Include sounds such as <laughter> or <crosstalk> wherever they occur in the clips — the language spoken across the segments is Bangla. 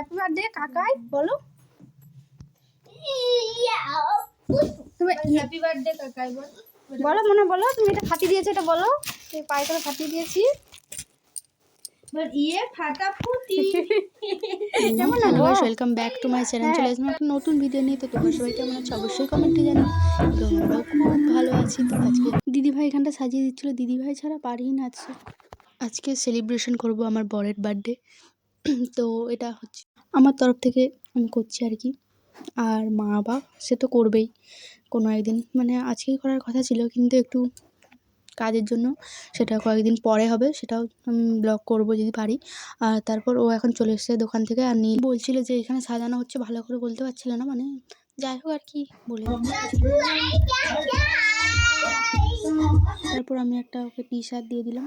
হ্যাপি বার্থডে কাকাই বলো। তুমি হ্যাপি বার্থডে কাকাই বল। বলো মনে বলো। তুমি এটা ফাটিয়ে দিয়েছ এটা বলো। এই পায়ে করে ফাটিয়ে দিয়েছি। ইয়ে ফাটা ফুটি। <laughs> কেমন হ্যালো লাগল guys welcome back to my channel চলে আসলাম একটা নতুন ভিডিও নিয়ে। তো তোমরা সবাই কেমন আছো? অবশ্যই কমেন্টে জানি তো আমরাও খুব ভালো আছি। তো আজকে দিদিভাই এখানটা সাজিয়ে দিচ্ছিল। দিদিভাই ছাড়া পারি না আজকে আজকে সেলিব্রেশন করব আমার বরের বার্থডে তো এটা হচ্ছে, আমার তরফ থেকে আমি করছি আর কি। আর মা, বাবা, সে তো করবেই কোনো একদিন। মানে আজকেই করার কথা ছিল, কিন্তু একটু কাজের জন্য সেটা কয়েকদিন পরে হবে, সেটাও ব্লগ করব যদি পারি। আর তারপর ও এখন চলে এসেছে দোকান থেকে আর নীল বলছিল যে এখানে সাজানো হচ্ছে, ভালো করে বলতে পারছিল না মানে যাই হোক আর কি বলে তারপর আমি একটা ওকে টি শার্ট দিয়ে দিলাম।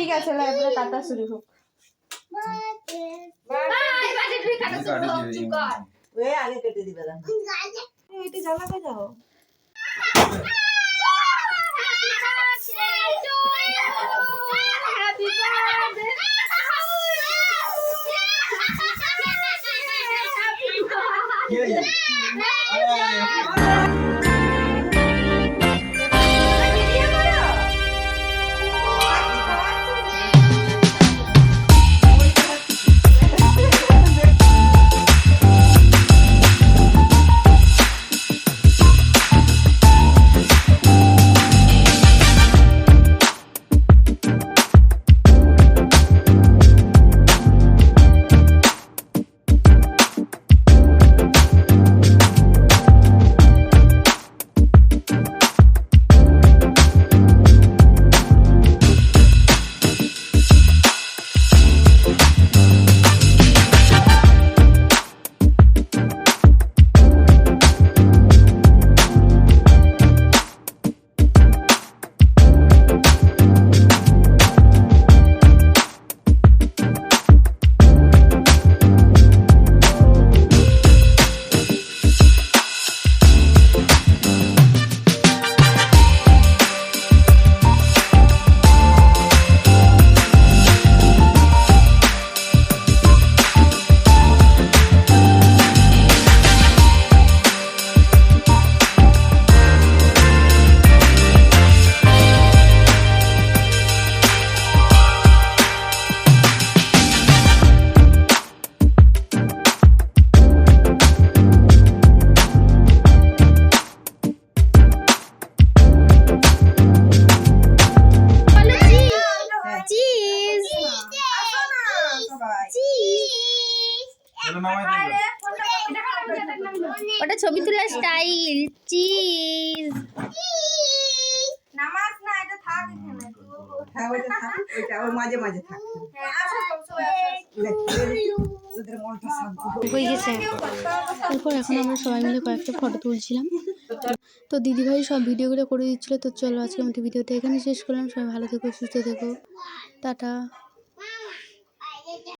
ঠিক আছে এবার এবারে কাটা শুরু হোক বাই বাজে তুই কাটা শুরু হোক চুপ কর ওই আগে কেটে দিবে দাও এটা জ্বালা হয়ে যাও Happy ওটা ছবি তোলার স্টাইল চিজ নামাজ না এটা থাক এখানে। হ্যাঁ ওইটা থাক ওইটা ওর মাঝে মাঝে থাক। হ্যাঁ। হয়ে গেছে। তারপর এখন আমরা সবাই মিলে কয়েকটা ফটো তুলছিলাম। তো দিদিভাই সব ভিডিওগুলো করে দিচ্ছিল তো চলো আজকে আমাদের ভিডিওটা এখানে শেষ করলাম। সবাই ভালো থেকো সুস্থ থেকো। টাটা।